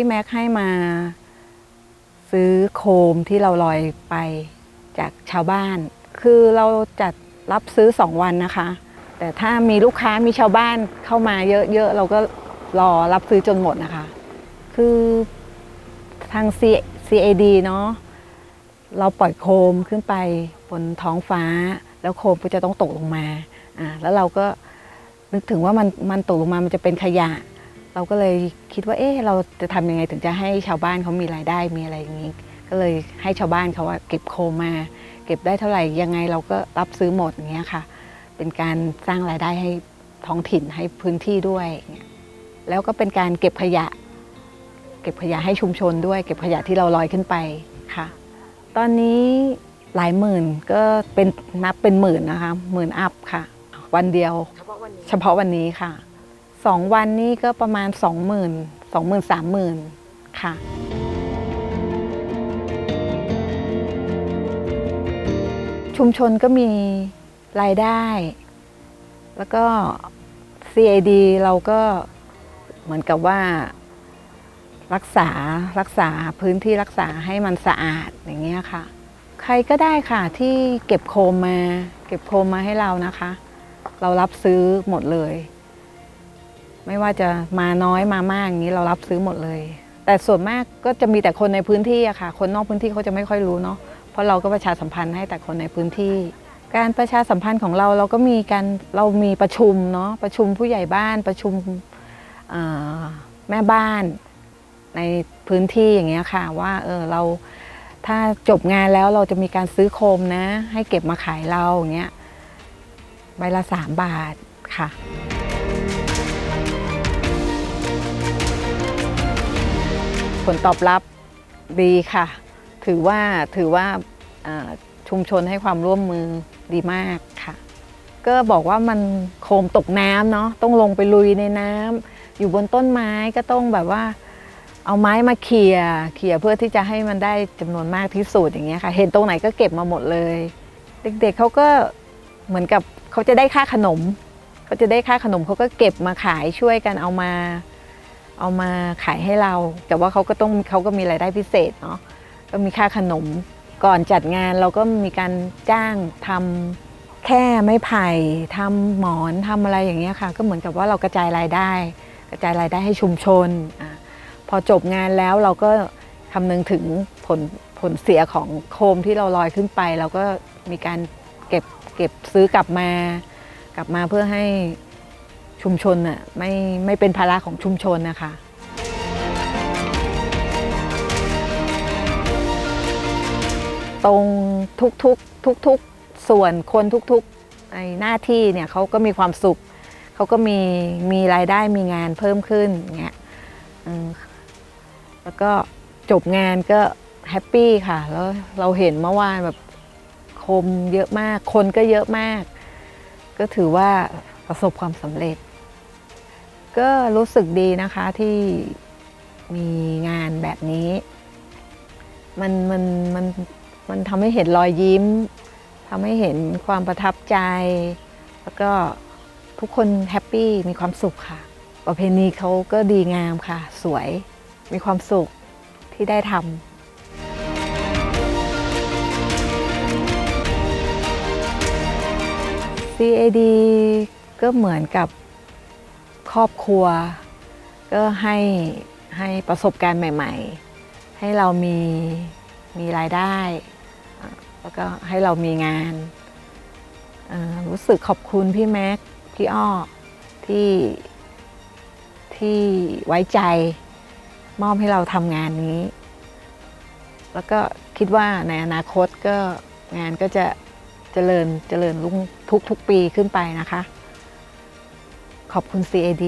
พี่แม็กให้มาซื้อโคมที่เราลอยไปจากชาวบ้าน คือเราจัดรับซื้อสองวันนะคะ แต่ถ้ามีลูกค้ามีชาวบ้านเข้ามาเยอะๆ เราก็รอรับซื้อจนหมดนะคะ คือทาง C- CAD เนาะเราปล่อยโคมขึ้นไปบนท้องฟ้า แล้วโคมก็จะต้องตกลงมาอ่าแล้วเราก็นึกถึงว่ามันมันตกลงมามันจะเป็นขยะ เราก็เลยคิดว่าเอ๊ะเราจะทำยังไงถึงจะให้ชาวบ้านเขามีรายได้มีอะไรอย่างนี้ ก็เลยให้ชาวบ้านเขาว่าเก็บโคมมา เก็บได้เท่าไหร่ยังไงเราก็รับซื้อหมดอย่างเงี้ยค่ะ เป็นการสร้างรายได้ให้ท้องถิ่นให้พื้นที่ด้วยอย่างเงี้ยแล้วก็เป็นการเก็บขยะ เก็บขยะให้ชุมชนด้วย เก็บขยะที่เราลอยขึ้นไปค่ะ ตอนนี้หลายหมื่นก็เป็นนับเป็นหมื่นนะคะหมื่นอัพค่ะ วันเดียวเฉพาะวันนี้เฉพาะวันนี้ค่ะ สองวันนี้ก็ประมาณสองหมื่นสองหมื่นสามหมื่นค่ะ ชุมชนก็มีรายได้ แล้วก็ CAD เราก็เหมือนกับว่ารักษารักษาพื้นที่รักษาให้มันสะอาดอย่างเงี้ยค่ะ ใครก็ได้ค่ะที่เก็บโคมมา เก็บโคมมาให้เรานะคะ เรารับซื้อหมดเลย ไม่ว่าจะมาน้อยมามากอย่างนี้เรารับซื้อหมดเลย แต่ส่วนมากก็จะมีแต่คนในพื้นที่อะค่ะ คนนอกพื้นที่เขาจะไม่ค่อยรู้เนาะเพราะเราก็ประชาสัมพันธ์ให้แต่คนในพื้นที่ การประชาสัมพันธ์ของเราเราก็มีการเรามีประชุมเนาะประชุมผู้ใหญ่บ้านประชุมแม่บ้านในพื้นที่อย่างเงี้ยค่ะว่าเออเราถ้าจบงานแล้วเราจะมีการซื้อโคมนะ ให้เก็บมาขายเราอย่างเงี้ยใบละสามบาทค่ะ ลตอบรับดีค่ะ ถือว่าถือว่าชุมชนให้ความร่วมมือดีมากค่ะ ก็บอกว่ามันโคมตกน้ำเนาะต้องลงไปลุยในน้ำอยู่บนต้นไม้ก็ต้องแบบว่า เอาไม้มาเขี่ยเขี่ยเพื่อที่จะให้มันได้จำนวนมากที่สุดอย่างเงี้ยค่ะ เห็นตรงไหนก็เก็บมาหมดเลย เด็กๆเขาก็เหมือนกับเขาจะได้ค่าขนมเขาจะได้ค่าขนมเขาก็เก็บมาขายช่วยกันเอามา เอามาขายให้เรา แต่ว่าเขาก็ต้องเขาก็มีรายได้พิเศษเนาะก็มีค่าขนมก่อนจัดงานเราก็มีการจ้างทำแค่ไม้ไผ่ทำหมอนทำอะไรอย่างเงี้ยค่ะ ก็เหมือนกับว่าเรากระจายรายได้ กระจายรายได้ให้ชุมชนอพอจบงานแล้วเราก็คำนึงถึงผลผลเสียของโคมที่เราลอยขึ้นไป เราก็มีการเก็บเก็บซื้อกลับมากลับมาเพื่อให้ ชุมชนน่ะไม่ไม่เป็นภาระของชุมชนนะคะตรงทุกๆทุกๆส่วนคนทุกๆในหน้าที่เนี่ยเขาก็มีความสุขเขาก็มีมีรายได้มีงานเพิ่มขึ้นอย่างเงี้ยอืมแล้วก็จบงานก็แฮปปี้ค่ะแล้วเราเห็นเมื่อวานแบบคมเยอะมาก คนก็เยอะมาก ก็ถือว่าประสบความสำเร็จ ก็รู้สึกดีนะคะที่มีงานแบบนี้ มันมันมันมันทำให้เห็นรอยยิ้มทำให้เห็นความประทับใจ แล้วก็ทุกคนแฮปปี้มีความสุขค่ะ ประเพณีเขาก็ดีงามค่ะ สวยมีความสุขที่ได้ทำ CAD ก็เหมือนกับ ครอบครัว ก็ให้ให้ประสบการณ์ใหม่ ๆ ให้เรามีมีรายได้ แล้วก็ให้เรามีงาน รู้สึกขอบคุณพี่แม็กพี่อ้อที่ที่ไว้ใจมอบให้เราทำงานนี้ แล้วก็คิดว่าในอนาคตก็งานก็จะเจริญเจริญรุ่งทุกๆปีขึ้นไปนะคะ ขอบคุณ CAD